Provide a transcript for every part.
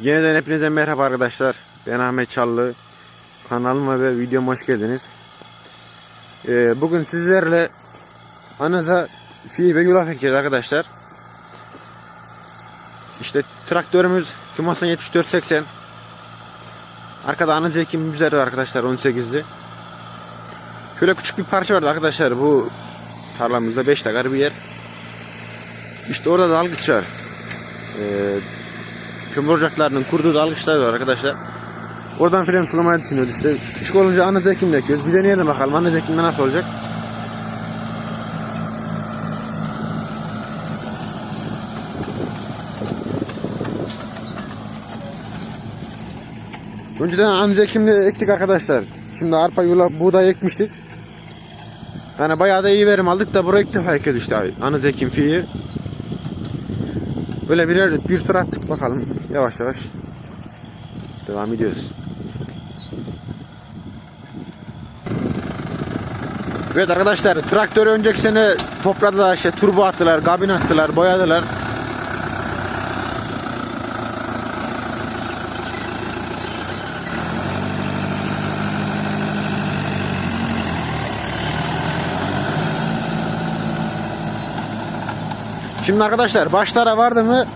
Yeniden hepinize merhaba arkadaşlar. Ben Ahmet Çallı. Kanalıma ve videoma hoş geldiniz. Ee, bugün sizlerle anaza fi ve yulaf ekeceğiz arkadaşlar. İşte traktörümüz Timosan 7480. Arkada anaza ekimimiz var arkadaşlar 18'li. Şöyle küçük bir parça vardı arkadaşlar bu tarlamızda 5 dakar bir yer. İşte orada dalgıç var. Ee, kömür ocaklarının kurduğu dalgıçlar var arkadaşlar. Oradan filan sulamayı düşünüyoruz işte. Küçük olunca ana zekimle ekiyoruz. Bir deneyelim bakalım ana zekimle nasıl olacak. Önceden ana zekimle ektik arkadaşlar. Şimdi arpa yula buğday ekmiştik. Yani bayağı da iyi verim aldık da buraya ilk defa ekiyoruz işte abi. Ana zekim fiyi. Böyle birer bir tur attık bakalım yavaş yavaş. Devam ediyoruz. Evet arkadaşlar traktörü önceki sene topladılar işte turbo attılar, kabin attılar, boyadılar. Şimdi arkadaşlar başlara vardı mı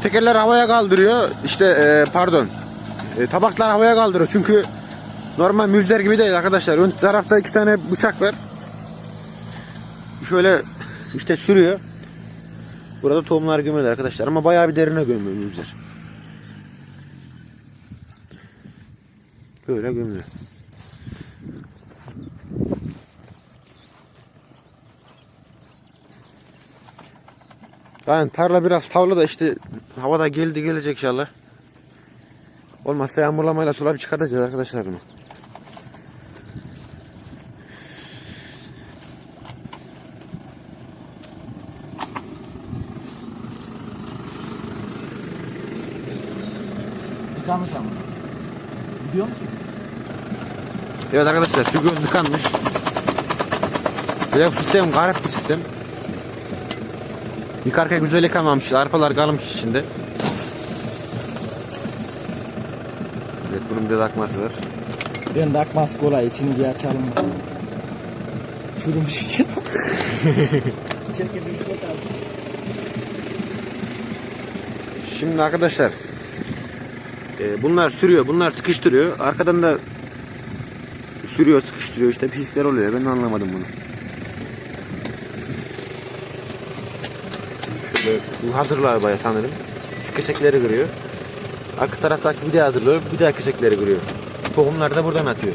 tekerler havaya kaldırıyor. İşte e, pardon. E, tabaklar havaya kaldırıyor. Çünkü normal mülder gibi değil arkadaşlar. Ön tarafta iki tane bıçak var. Şöyle işte sürüyor. Burada tohumlar gömüyorlar arkadaşlar ama bayağı bir derine gömüyor mülder. Böyle gömüyor. Yani tarla biraz tavlı da işte havada geldi gelecek inşallah. Olmazsa yağmurlamayla sulayıp çıkartacağız arkadaşlar bunu. Yıkanmış ama. Gidiyor musun? Evet arkadaşlar şu göz yıkanmış. Bu sistem garip bir sistem. Yıkarken güzel yıkamamış. Arpalar kalmış içinde. Evet bunun bir de takması var. Ben de akmaz kolay içini bir açalım. Çürümüş için. Çekil Şimdi arkadaşlar e, bunlar sürüyor, bunlar sıkıştırıyor. Arkadan da sürüyor, sıkıştırıyor işte bir işler oluyor. Ben anlamadım bunu. Şöyle bu hazırlar baya sanırım. Şu kesekleri kırıyor. Arka taraftaki bir daha hazırlıyor, bir daha kesekleri kırıyor. Tohumlar da buradan atıyor.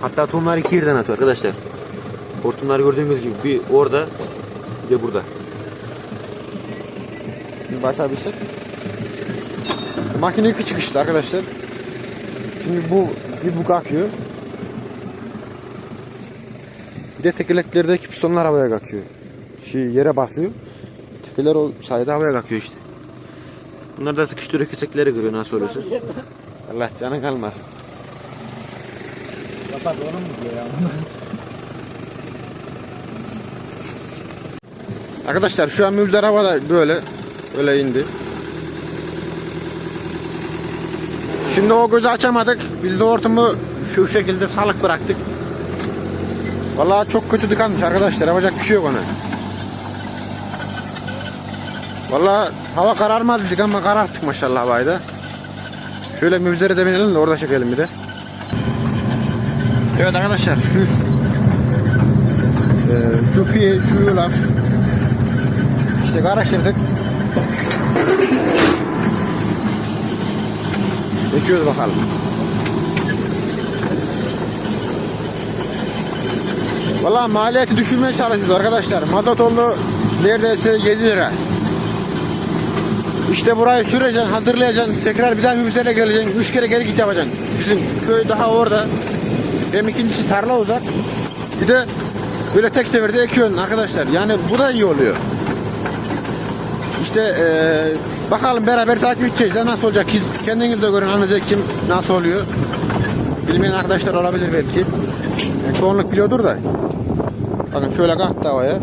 Hatta tohumlar iki yerden atıyor arkadaşlar. Hortumlar gördüğünüz gibi bir orada bir de burada. Şimdi basabilsek. Makine iki çıkışlı arkadaşlar. Şimdi bu bir bu kalkıyor. Bir de tekerleklerdeki pistonlar havaya kalkıyor. Şey yere basıyor. Tekerler o sayede havaya kalkıyor işte. Bunlar da sıkıştırıyor kesekleri kırıyor nasıl oluyorsa. Allah canın kalmasın. Kapat oğlum mu diyor ya? Arkadaşlar şu an mülder havada böyle öyle indi. Şimdi o gözü açamadık. Biz de hortumu şu şekilde salık bıraktık. Vallahi çok kötü tıkanmış arkadaşlar. Yapacak bir şey yok ona. Vallahi hava kararmaz dedik ama kararttık maşallah havayı. Şöyle müzlere de binelim de orada çekelim bir de. Evet arkadaşlar şu e, şu fiye, şu yulaf işte karıştırdık. Ekiyoruz bakalım. Valla maliyeti düşürmeye çalışıyoruz arkadaşlar. Mazot oldu neredeyse 7 lira. İşte burayı süreceksin, hazırlayacaksın. Tekrar bir daha müzele geleceksin. Üç kere geri git yapacaksın. Bizim köy daha orada. Hem ikincisi tarla uzak. Bir de böyle tek seferde ekiyorsun arkadaşlar. Yani bu da iyi oluyor. İşte eee, bakalım beraber takip edeceğiz. Nasıl olacak? Siz kendiniz de görün anlayacak kim nasıl oluyor. Bilmeyen arkadaşlar olabilir belki. Yani çoğunluk biliyordur da. Bakın şöyle kalktı havaya.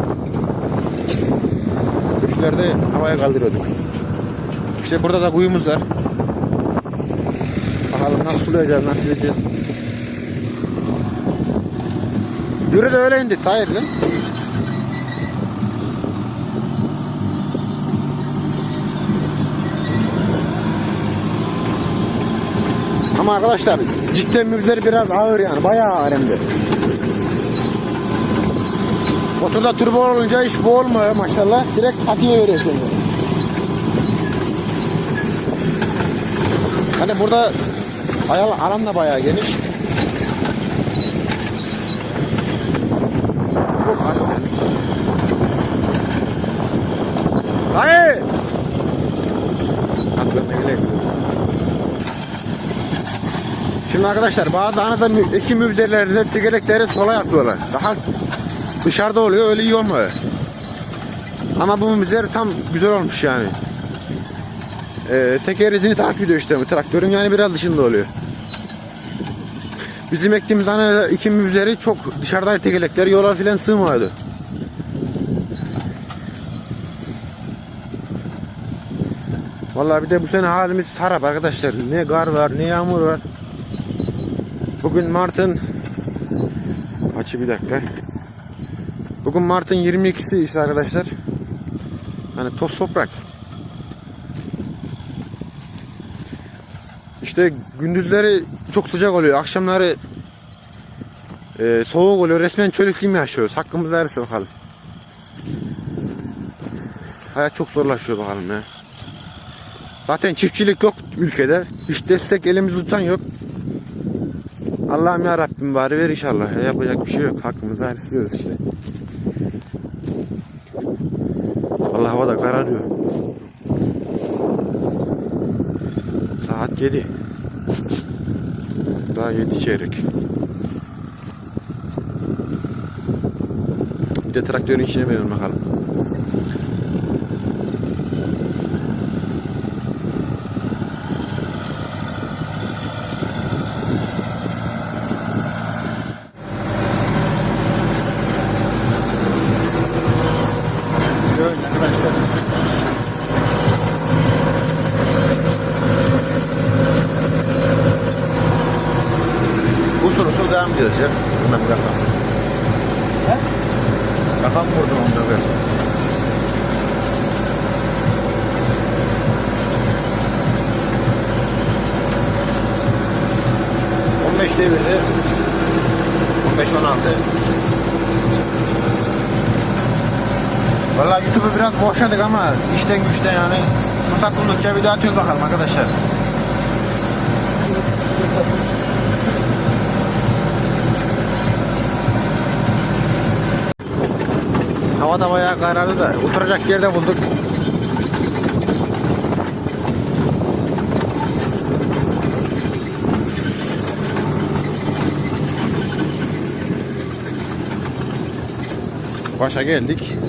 köşelerde havaya kaldırıyorduk. İşte burada da kuyumuz var. Bakalım nasıl sulayacağız, nasıl edeceğiz. Yürü de öyle indik. Hayır lan. Ama arkadaşlar cidden müzleri biraz ağır yani. Bayağı ağır hem de. Motorda turbo olunca iş bu olmuyor maşallah. Direkt patiye veriyor. Hani burada ayal alan da bayağı geniş. Hayır. Şimdi arkadaşlar bazı anında mü- iki mübdelerde tekerlekleri sola yapıyorlar. Daha dışarıda oluyor öyle iyi olmuyor. Ama bu mübdeler tam güzel olmuş yani. Ee, teker izini takip ediyor işte bu traktörün yani biraz dışında oluyor. Bizim ektiğimiz hani iki mübdeleri çok dışarıda tekerlekleri yola filan sığmıyordu. Vallahi bir de bu sene halimiz harap arkadaşlar. Ne kar var ne yağmur var. Bugün Mart'ın açı bir dakika. Bugün Mart'ın 22'si ise arkadaşlar. Hani toz toprak. İşte gündüzleri çok sıcak oluyor. Akşamları e, soğuk oluyor. Resmen çöl iklimi yaşıyoruz. Hakkımızda arası bakalım. Hayat çok zorlaşıyor bakalım ya. Zaten çiftçilik yok ülkede. Hiç destek elimizi tutan yok. Allah'ım ya Rabbim bari ver inşallah. Ya Yapacak bir şey yok. Hakkımızı istiyoruz işte. Vallahi hava da kararıyor. Saat 7. Daha 7 çeyrek. Bir de traktörün içine binelim bakalım. Şöyle arkadaşlar. Usul usul devam ediyoruz ya. Bilmem kafam. He? Kafam vurdum onda ben. On beş devirdi. On beş on altı. Valla YouTube'u biraz boşladık ama işten güçten yani fırsat buldukça video atıyoruz bakalım arkadaşlar. Hava da bayağı karardı da oturacak yerde bulduk. Başa geldik.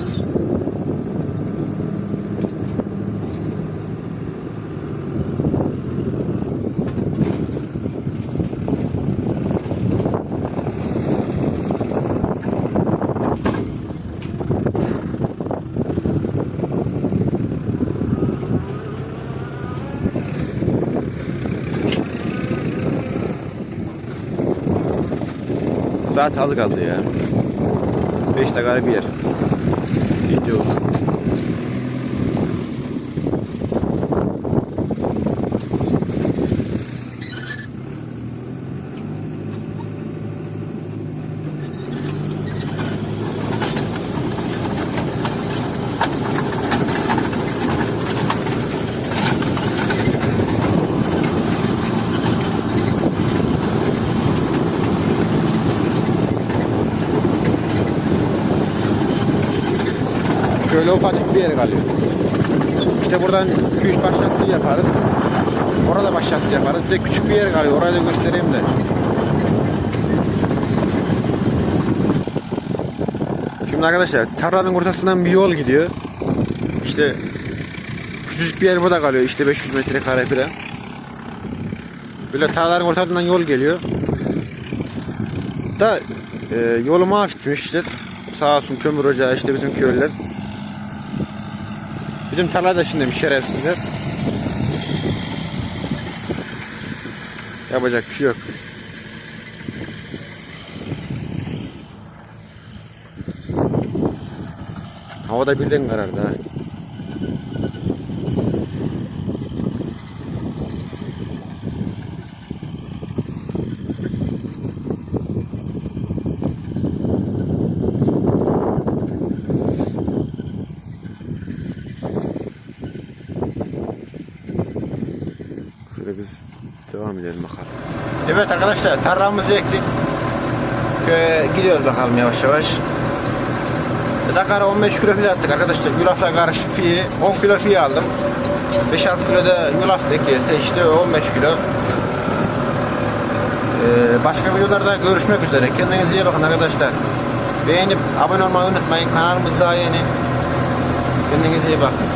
Saat az kaldı ya. 5 dakika bir yer. Gidiyor. Şöyle ufacık bir yer kalıyor. İşte buradan 2-3 baş lastiği yaparız. Orada baş lastiği yaparız. Bir küçük bir yer kalıyor. Orayı da göstereyim de. Şimdi arkadaşlar tarlanın ortasından bir yol gidiyor. İşte küçücük bir yer burada kalıyor. İşte 500 metre kare falan. Böyle tarlaların ortasından yol geliyor. Da e, yolu mahvetmişler. Sağ olsun kömür ocağı işte bizim köylüler. Bizim tarla da şimdi şerefsizler. Yapacak bir şey yok. Havada birden karardı ha. Şöyle biz devam edelim bakalım. Evet arkadaşlar tarlamızı ektik. Köye gidiyoruz bakalım yavaş yavaş. Zakara 15 kilo fil attık arkadaşlar. Yulafla karışık fiyi 10 kilo fiyi aldım. 5-6 kilo da yulaf ekiyse işte 15 kilo. Ee, başka videolarda görüşmek üzere. Kendinize iyi bakın arkadaşlar. Beğenip abone olmayı unutmayın. Kanalımız daha yeni. Kendinize iyi bakın.